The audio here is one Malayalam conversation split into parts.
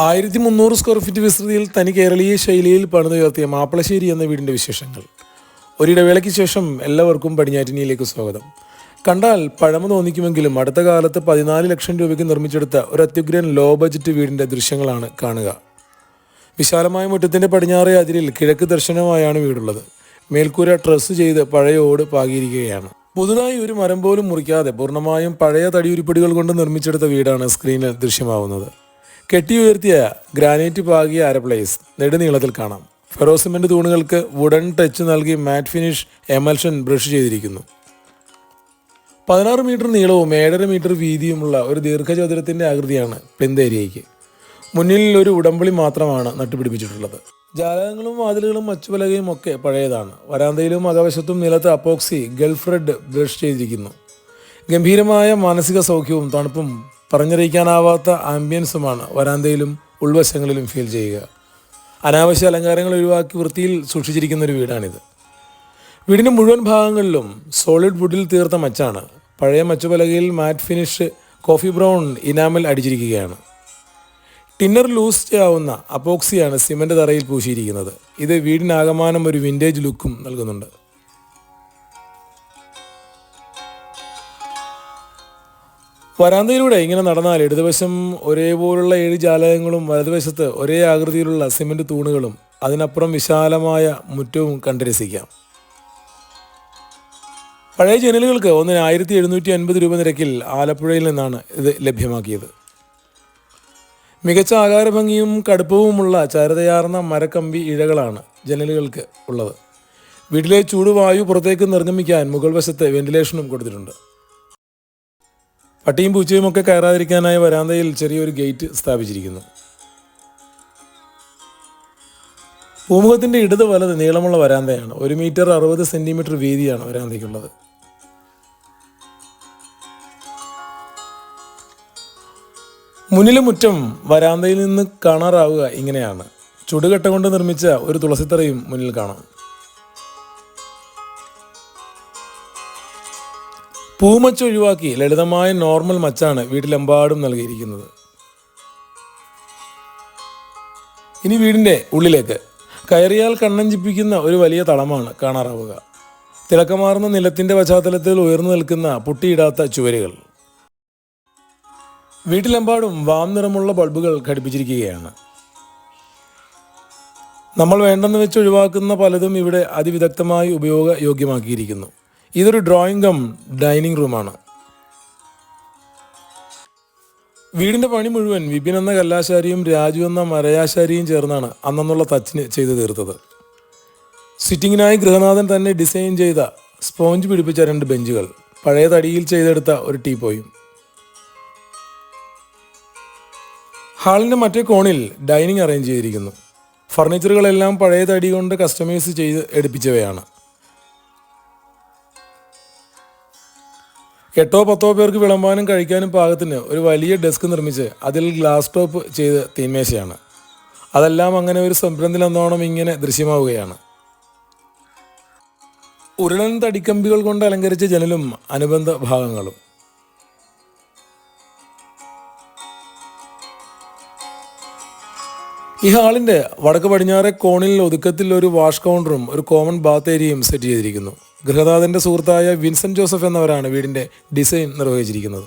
ആയിരത്തി മുന്നൂറ് സ്ക്വയർ ഫീറ്റ് വിസ്തൃതിയിൽ തനി കേരളീയ ശൈലിയിൽ പണിതുയർത്തിയ മാപ്പിളശ്ശേരി എന്ന വീടിന്റെ വിശേഷങ്ങൾ. ഒരിടവേളയ്ക്ക് ശേഷം എല്ലാവർക്കും പടിഞ്ഞാറ്റിനിയിലേക്ക് സ്വാഗതം. കണ്ടാൽ പഴമ തോന്നിക്കുമെങ്കിലും അടുത്ത കാലത്ത് പതിനാല് ലക്ഷം രൂപയ്ക്ക് നിർമ്മിച്ചെടുത്ത ഒരു അത്യുഗ്രൻ ലോ ബജറ്റ് വീടിന്റെ ദൃശ്യങ്ങളാണ് കാണുക. വിശാലമായ മുറ്റത്തിന്റെ പടിഞ്ഞാറേ അതിരിൽ കിഴക്ക് ദർശനമായാണ് വീടുള്ളത്. മേൽക്കൂര ട്രസ് ചെയ്ത് പഴയ ഓട് പാകിയിരിക്കുകയാണ്. പുതുതായി ഒരു മരം പോലും മുറിക്കാതെ പൂർണമായും പഴയ തടിയുരുപ്പടികൾ കൊണ്ട് നിർമ്മിച്ചെടുത്ത വീടാണ് സ്ക്രീനിൽ ദൃശ്യമാവുന്നത്. കെട്ടിയുയർത്തിയ ഗ്രാനൈറ്റ് പാകിയ അരപ്ലേസ് നെടുനീളത്തിൽ കാണാം. ഫെറോസിമെന്റ് തൂണുകൾക്ക് വുഡൻ ടച്ച് നൽകി മാറ്റ് ഫിനിഷ് എമൽഷൻ ബ്രഷ് ചെയ്തിരിക്കുന്നു. പതിനാറ് മീറ്റർ നീളവും ഏഴര മീറ്റർ വീതിയുമുള്ള ഒരു ദീർഘചതുരത്തിന്റെ ആകൃതിയാണ് പെന്തേരിയയ്ക്ക്. മുന്നിൽ ഒരു ഉടമ്പളി മാത്രമാണ് നട്ടുപിടിപ്പിച്ചിട്ടുള്ളത്. ജാലകങ്ങളും വാതിലുകളും മച്ചുപലകയും ഒക്കെ പഴയതാണ്. വരാന്തയിലും അകവശത്തും നിലത്ത് അപ്പോക്സി ഗൾഫ് റെഡ് ബ്രഷ് ചെയ്തിരിക്കുന്നു. ഗംഭീരമായ മാനസിക സൗഖ്യവും തണുപ്പും പറഞ്ഞറിയിക്കാനാവാത്ത ആംബിയൻസുമാണ് വരാന്തയിലും ഉൾവശങ്ങളിലും ഫീൽ ചെയ്യുക. അനാവശ്യ അലങ്കാരങ്ങൾ ഒഴിവാക്കി വൃത്തിയിൽ സൂക്ഷിച്ചിരിക്കുന്ന ഒരു വീടാണിത്. വീടിന്റെ മുഴുവൻ ഭാഗങ്ങളിലും സോളിഡ് വുഡിൽ തീർത്ത മച്ചാണ്. പഴയ മച്ചുപലകയിൽ matte finish coffee brown enamel അടിച്ചിരിക്കുകയാണ്. Thinner loose ചെയ്യാവുന്ന അപ്പോക്സിയാണ് സിമന്റ് തറയിൽ പൂശിയിരിക്കുന്നത്. ഇത് വീടിനാകമാനം ഒരു വിന്റേജ് ലുക്കും നൽകുന്നുണ്ട്. വരാന്തയിലൂടെ ഇങ്ങനെ നടന്നാൽ ഇടതുവശം ഒരേപോലുള്ള ഏഴ് ജാലകങ്ങളും വലതുവശത്ത് ഒരേ ആകൃതിയിലുള്ള സിമന്റ് തൂണുകളും അതിനപ്പുറം വിശാലമായ മുറ്റവും കണ്ടുരസിക്കാം. പഴയ ജനലുകൾക്ക് ഒന്നിന് ആയിരത്തി എഴുന്നൂറ്റി അൻപത് രൂപ നിരക്കിൽ ആലപ്പുഴയിൽ നിന്നാണ് ഇത് ലഭ്യമാക്കിയത്. മികച്ച ആകാരഭംഗിയും കടുപ്പവുമുള്ള ചരതയാർന്ന മരക്കമ്പി ഇഴകളാണ് ജനലുകൾക്ക് ഉള്ളത്. വീട്ടിലെ ചൂടുവായു പുറത്തേക്ക് നിർഗമിക്കാൻ മുകൾ വശത്ത് വെന്റിലേഷനും കൊടുത്തിട്ടുണ്ട്. പട്ടിയും പൂച്ചയും ഒക്കെ കയറാതിരിക്കാനായി വരാന്തയിൽ ചെറിയൊരു ഗേറ്റ് സ്ഥാപിച്ചിരിക്കുന്നു. പൂമുഖത്തിന്റെ ഇടത് വലത് നീളമുള്ള വരാന്തയാണ്. ഒരു മീറ്റർ അറുപത് സെന്റിമീറ്റർ വീതിയാണ് വരാന്തയ്ക്കുള്ളത്. മുന്നിലെ മുറ്റം വരാന്തയിൽ നിന്ന് കാണാറാവുക ഇങ്ങനെയാണ്. ചുടുകട്ട കൊണ്ട് നിർമ്മിച്ച ഒരു തുളസിത്തറയും മുന്നിൽ കാണാം. പൂമച്ച് ഒഴിവാക്കി ലളിതമായ നോർമൽ മച്ചാണ് വീട്ടിലെമ്പാടും നൽകിയിരിക്കുന്നത്. ഇനി വീടിന്റെ ഉള്ളിലേക്ക്. കയറിയാൽ കണ്ണഞ്ചിപ്പിക്കുന്ന ഒരു വലിയ തളമാണ് കാണാറാവുക. തിളക്കമാർന്ന നിലത്തിന്റെ പശ്ചാത്തലത്തിൽ ഉയർന്നു നിൽക്കുന്ന പൊട്ടിയിടാത്ത ചുവരുകൾ. വീട്ടിലെമ്പാടും വാം നിറമുള്ള ബൾബുകൾ ഘടിപ്പിച്ചിരിക്കുകയാണ്. നമ്മൾ വേണ്ടെന്ന് വെച്ച് ഒഴിവാക്കുന്ന പലതും ഇവിടെ അതിവിദഗ്ധമായി ഉപയോഗയോഗ്യമാക്കിയിരിക്കുന്നു. ഇതൊരു ഡ്രോയിങ് കം ഡൈനിങ് റൂമാണ് വീടിന്റെ പണി മുഴുവൻ വിപിൻ എന്ന കല്ലാശാരിയും രാജു എന്ന മരയാശാരിയും ചേർന്നാണ് അന്നുള്ള തച്ചിന് ചെയ്തു തീർത്തത്. സിറ്റിങ്ങിനായി ഗൃഹനാഥൻ തന്നെ ഡിസൈൻ ചെയ്ത സ്പോഞ്ച് പിടിപ്പിച്ച രണ്ട് ബെഞ്ചുകൾ പഴയ തടിയിൽ ചെയ്തെടുത്ത ഒരു ടീപ്പോയും. ഹാളിന്റെ മറ്റേ കോണിൽ ഡൈനിങ് അറേഞ്ച് ചെയ്തിരിക്കുന്നു. ഫർണിച്ചറുകളെല്ലാം പഴയ തടി കൊണ്ട് കസ്റ്റമൈസ് ചെയ്ത് എടുപ്പിച്ചവയാണ്. എട്ടോ പത്തോ പേർക്ക് വിളമ്പാനും കഴിക്കാനും പാകത്തിന് ഒരു വലിയ ഡെസ്ക് നിർമ്മിച്ച് അതിൽ ഗ്ലാസ് ടോപ്പ് ചെയ്ത് തീമേശയാണ് അതെല്ലാം അങ്ങനെ ഒരു സംരംഭത്തിലെന്നോണം ഇങ്ങനെ ദൃശ്യമാവുകയാണ്. ഉരുളൻ തടിക്കമ്പികൾ കൊണ്ട് അലങ്കരിച്ച ജനലും അനുബന്ധ ഭാഗങ്ങളും. ഈ ഹാളിന്റെ വടക്ക് പടിഞ്ഞാറെ കോണിൽ ഒതുക്കത്തിൽ ഒരു വാഷ് കൗണ്ടറും ഒരു കോമൺ ബാത്ത് ഏരിയയും സെറ്റ് ചെയ്തിരിക്കുന്നു. ഗൃഹനാഥന്റെ സുഹൃത്തായ വിൻസെന്റ് ജോസഫ് എന്നവരാണ് വീടിന്റെ ഡിസൈൻ നിർവഹിച്ചിരിക്കുന്നത്.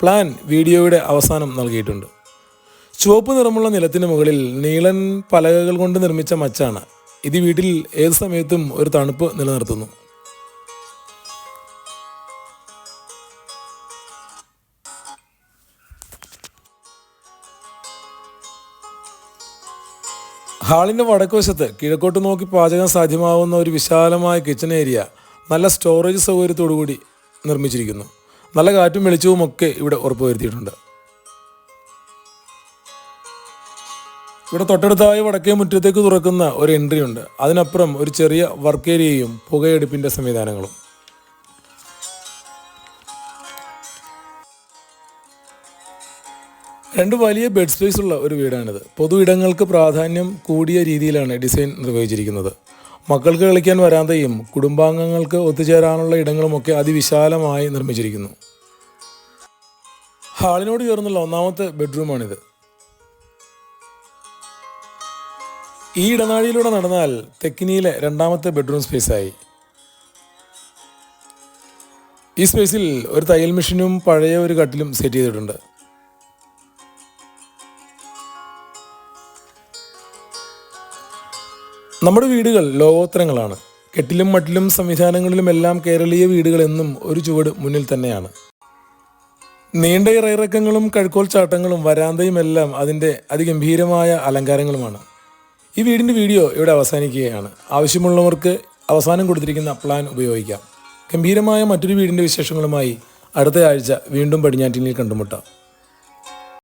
പ്ലാൻ വീഡിയോയുടെ അവസാനം നൽകിയിട്ടുണ്ട്. ചുവപ്പ് നിറമുള്ള നിലത്തിന് മുകളിൽ നീളൻ പലകകൾ കൊണ്ട് നിർമ്മിച്ച മച്ചാണ്. ഇത് വീട്ടിൽ ഏത് സമയത്തും ഒരു തണുപ്പ് നിലനിർത്തുന്നു. ഹാളിന്റെ വടക്കുവശത്ത് കിഴക്കോട്ട് നോക്കി പാചകം സാധ്യമാവുന്ന ഒരു വിശാലമായ കിച്ചൺ ഏരിയ നല്ല സ്റ്റോറേജ് സൗകര്യത്തോടുകൂടി നിർമ്മിച്ചിരിക്കുന്നു. നല്ല കാറ്റും വെളിച്ചവും ഒക്കെ ഇവിടെ ഉറപ്പുവരുത്തിയിട്ടുണ്ട്. ഇവിടെ തൊട്ടടുത്തായി വടക്കേ മുറ്റത്തേക്ക് തുറക്കുന്ന ഒരു എൻട്രി ഉണ്ട്. അതിനപ്പുറം ഒരു ചെറിയ വർക്ക് ഏരിയയും പുകയെടുപ്പിന്റെ സംവിധാനങ്ങളും. രണ്ട് വലിയ ബെഡ് സ്പേസ് ഉള്ള ഒരു വീടാണിത്. പൊതു ഇടങ്ങൾക്ക് പ്രാധാന്യം കൂടിയ രീതിയിലാണ് ഡിസൈൻ നിർവഹിച്ചിരിക്കുന്നത്. മക്കൾക്ക് കളിക്കാൻ വരാന്തയും കുടുംബാംഗങ്ങൾക്ക് ഒത്തുചേരാനുള്ള ഇടങ്ങളുമൊക്കെ അതിവിശാലമായി നിർമ്മിച്ചിരിക്കുന്നു. ഹാളിനോട് ചേർന്നുള്ള ഒന്നാമത്തെ ബെഡ്റൂമാണിത്. ഈ ഇടനാഴിയിലൂടെ നടന്നാൽ തെക്കിനിയിലെ രണ്ടാമത്തെ ബെഡ്റൂം സ്പേസായി ഈ സ്പേസിൽ ഒരു തയ്യൽ മെഷീനും പഴയ ഒരു കട്ടിലും സെറ്റ് ചെയ്തിട്ടുണ്ട്. നമ്മുടെ വീടുകൾ ലോകോത്തരങ്ങളാണ്. കെട്ടിലും മട്ടിലും സംവിധാനങ്ങളിലും എല്ലാം കേരളീയ വീടുകൾ എന്നും ഒരു ചുവട് മുന്നിൽ തന്നെയാണ്. നീണ്ട ഇറയിറക്കങ്ങളും കഴുക്കോൽ ചാട്ടങ്ങളും വരാന്തയും എല്ലാം അതിന്റെ അതിഗംഭീരമായ അലങ്കാരങ്ങളുമാണ്. ഈ വീടിന്റെ വീഡിയോ ഇവിടെ അവസാനിക്കുകയാണ്. ആവശ്യമുള്ളവർക്ക് അവസാനം കൊടുത്തിരിക്കുന്ന പ്ലാൻ ഉപയോഗിക്കാം. ഗംഭീരമായ മറ്റൊരു വീടിന്റെ വിശേഷങ്ങളുമായി അടുത്ത ആഴ്ച വീണ്ടും പടിഞ്ഞാറ്റിനിൽ കണ്ടുമുട്ടാം.